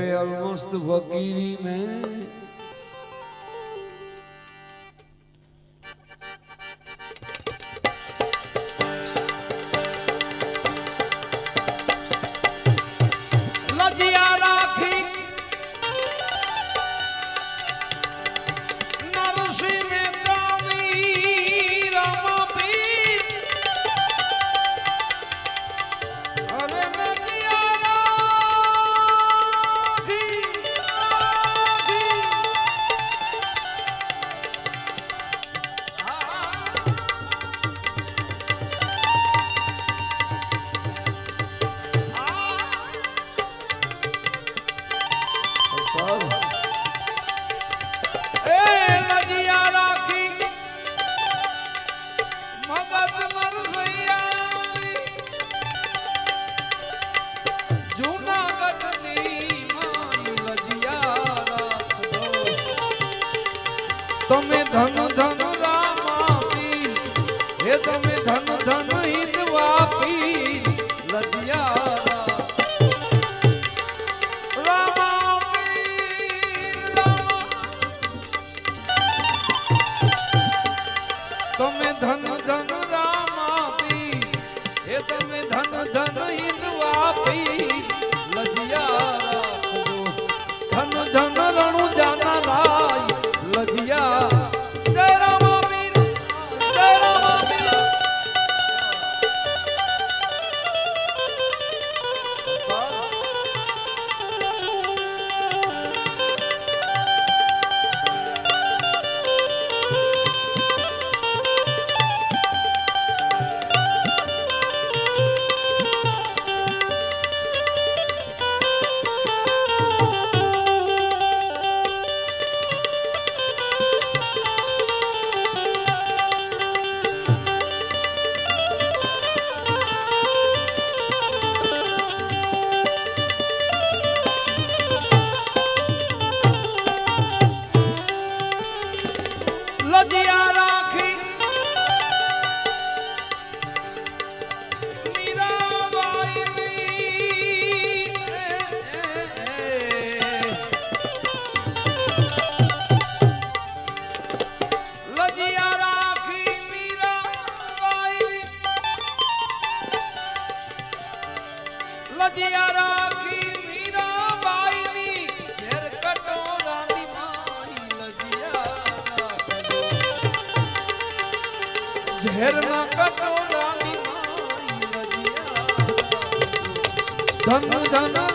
रहे हुए ऑलमोस्ट फकीरी में તમે ધન ધન રામાપી, હે તમે ધન ધન હિંદવાપી લજિયા રામાપી રામા તમે ધન ધન રામાપી, હે તમે ધન ધન લજિયા ઝેરના કટોરાની માઈ લજિયા ધન ધન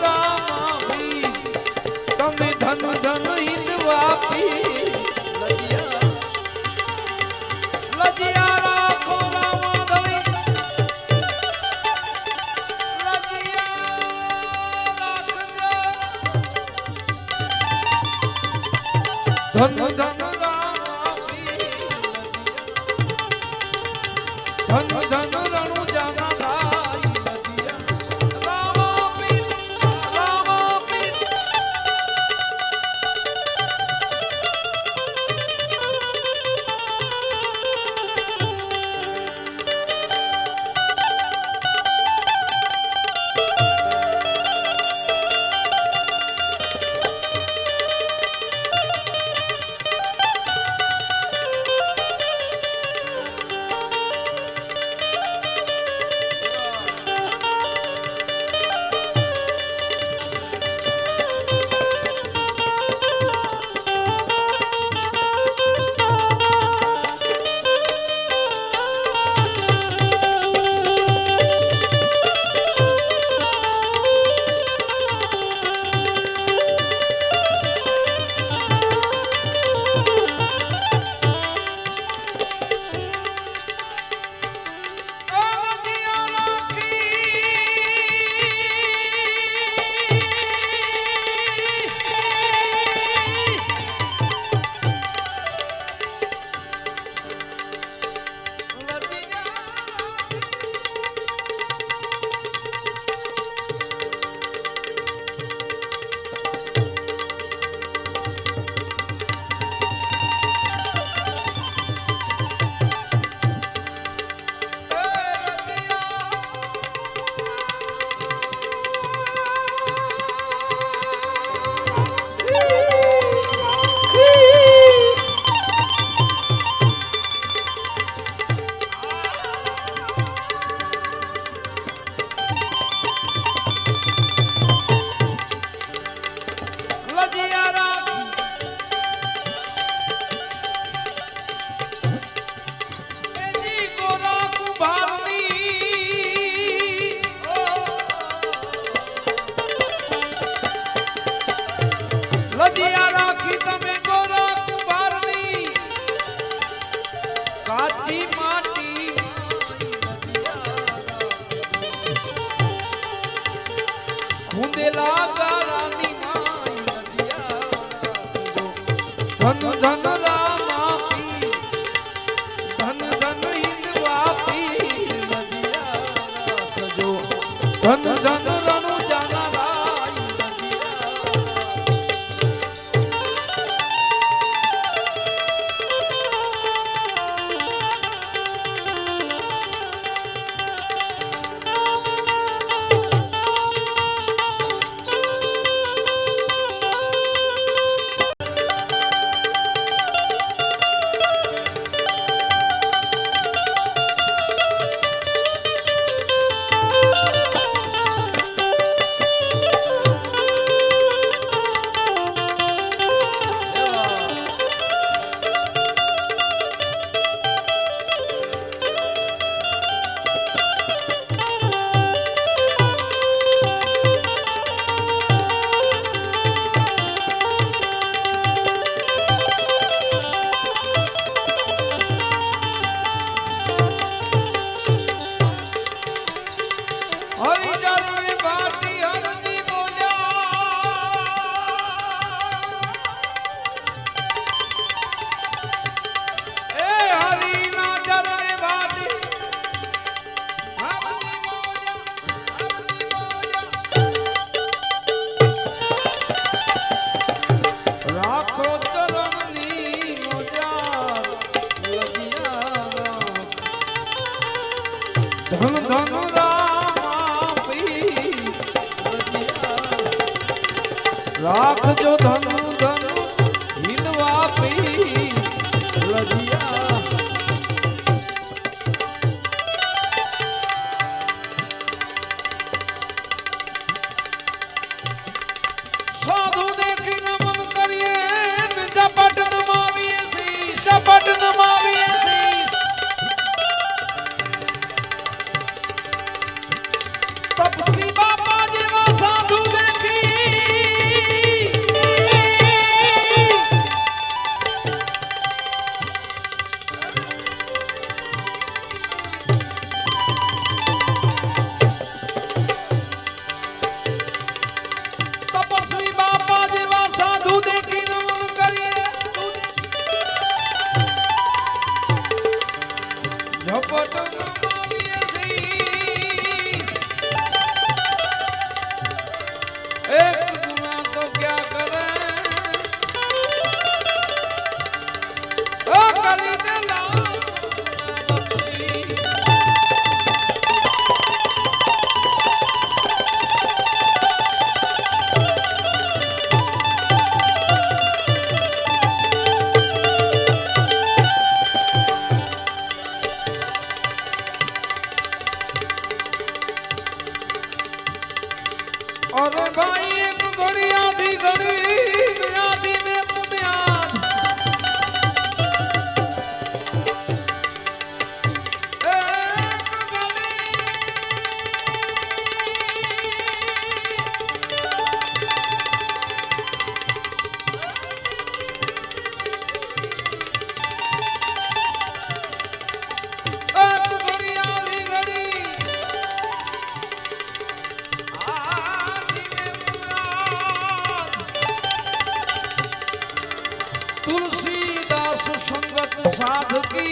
ધન 转转转。રાખજો ધન ધન Okay.